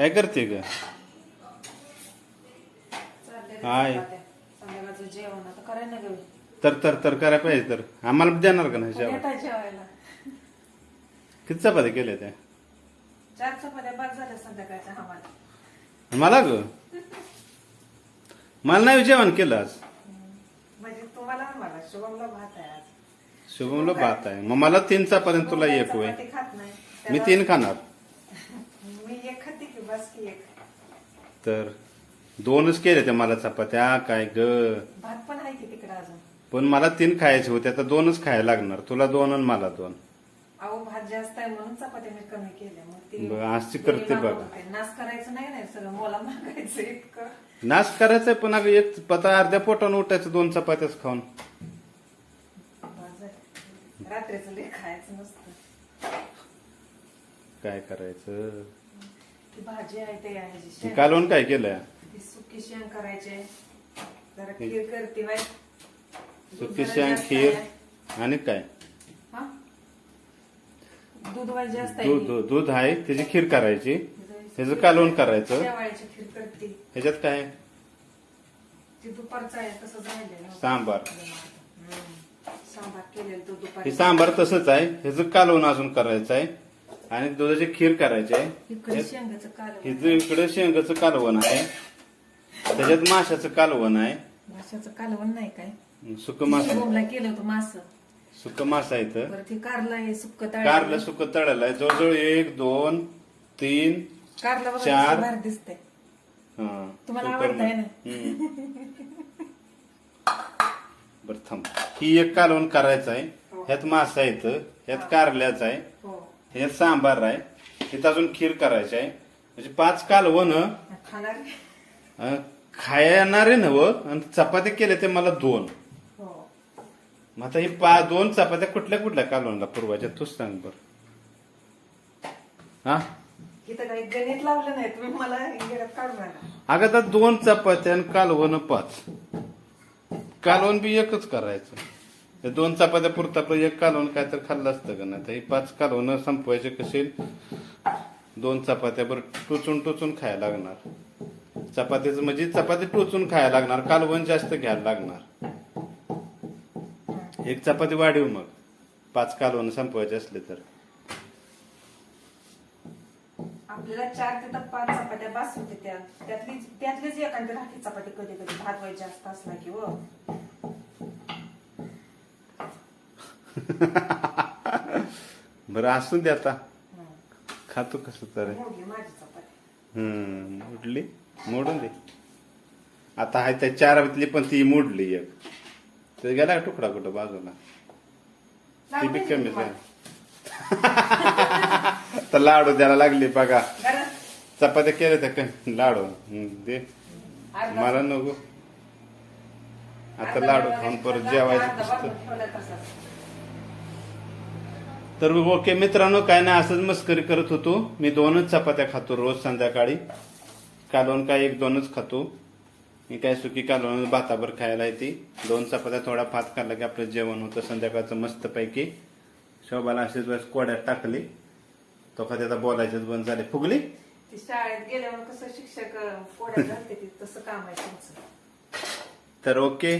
काय करते ग? हाय. चपात्या. संध्याकाळचं जेवण आता करायला ना गं. तर तर तर करायला पाहिजे तर. आम्हाला देणार का नाही जेवण? जेवायला? किती चपात्या केल्या त्या? चार चपात्या बाद झाल्या संध्याकाळच्या आम्हाला. मला ग? मला नाही जेवण केलं आज. म्हणजे तुम्हाला आणि मला शुभमला भात आहे आज. शुभमला भात आहे. मग मला तीन चपात्या तुला एक होय. चपाती खात नाही. मी त्याला- तीन खाणार. बस की एक तर दोनच केले त्या मला चपात्या काय ग? भात पण आहे की तिकडे अजून? पण मला तीन खायचे होते आता दोनच खायला लागणार. तुला दोन आणि मला दोन. अहो भात जास्त आहे म्हणून चपात्या मी कमी केल्या. मग ती बरं, आज ती करते बघा. नाश करायचं नाही नाही सगळं मला मागायचं इतकं. नाश करायचंय पण अगं एक पता अर्ध्या पोटानं उठायचं दोन चपात्याच खाऊन. झालं. रात्रीचं लय खायचं नसतं. काय करायचं? ती भाजी आहे ते आहे जी ती शेंग. कालवण काय केलंय? ती सुकी शेंग करायचे जरा खीर करते बाई. दूध सुकी जरा शेंग जास्त खीर आहे. आणि काय? हा? दूध वाई जास्त आहे. दूध दूध- दूध आहे त्याची खीर करायची. त्याचं कालवण करायचं. शेवाळ्याची खीर करते. ह्याच्यात काय? ती दुपारचं आहे सांबार. हम्म. सांबार केलेलं तो हे सांबार तसंच आहे. ह्याचं कालवण अजून करायचं आहे. आणि दुधाची खीर करायची आहे इकडे शेंगाचं कालवण हिचं इकडे शेंगाचं कालवण आहे त्याच्यात माशाचं कालवण आहे. भाषाचं कालवण नाही काय? सुक मासा. शिवमला केलं होतं मास. सुक मासा आहे इथं. बरं ती कारला आहे सुक्क कारलं सुक तळलेलं आहे. जवळजवळ एक दोन तीन कारला बघा चार. कसं भारी दिसतंय. हा तुम्हाला आवडतंय ना? बरं थांब. ही एक कालवण करायचं आहे. हो. ह्यात मासा इथं. ह्यात कारल्याचं आहे. हो. ह्यात सांबार आहे. इथं अजून खीर करायची आहे. म्हणजे पाच कालवण खायणारे नव आणि चपात्या केल्या ते मला दोन. हो. मग आता ही पा दोन चपात्या कुठल्या कुठल्या कालवणला पुरवायच्या तूच सांग बर. हा? इथं काही गणित लावलं नाही तुम्ही मला इंग्रजात काढून आणा. अगं आता दोन चपात्या आणि कालवण पाच. कालवण बी एकच करायचं. हे दोन चपात्या पुरता पण एक कालवण काय तर खाल्लं असतं का नाही? तर ही पाच कालवण संपवायचे कसे दोन चपात्या बरं टोचून टोचून खायला लागणार. चपातीचं म्हणजे चपाती टोचून खायला लागणार कालवण जास्त घ्यायला लागणार. एक चपाती वाढीव मग पाच कालवण संपवायचे असले तर. आपल्याला चार ते पाच चपात्या बास होते त्या. त्यातली त्यातलीच एखादी राहते चपाती कधी कधी भात व्हायची जास्त असला किंवा हो बरं असून दे आता. खातो कसं तर. मोडली हम्म मोडून दे. आता आहे त्या चारातली पण ती मोडली एक. ते गेला का तुकडा कुठं बाजूला? ती बी. आहे तर लाडू द्यायला लागली बघा. चपात्या केल्या त्या कमी लाडू. दे. मला नको. आता लाडू खाऊन परत जेवायचं डबा नुसतं. ठेवला तसाच. तर ओके मित्रांनो काय नाही असंच मस्करी करत होतो. मी दोनच चपात्या खातो रोज संध्याकाळी. कालवण काय एक दोनच खातो. मी काय सुकी कालवण भाताभर खायला येते. दोन चपात्या थोडा भात खाल्ला की आपलं जेवण होतं संध्याकाळचं मस्त पैकी शोभाला अशीच वेळेस कोड्यात टाकली. तो का त्याचा बोलायचंच बंद झाले. फुगली? ती शाळेत गेल्यावर कसं शिक्षक तसं काम आहे तर ओके.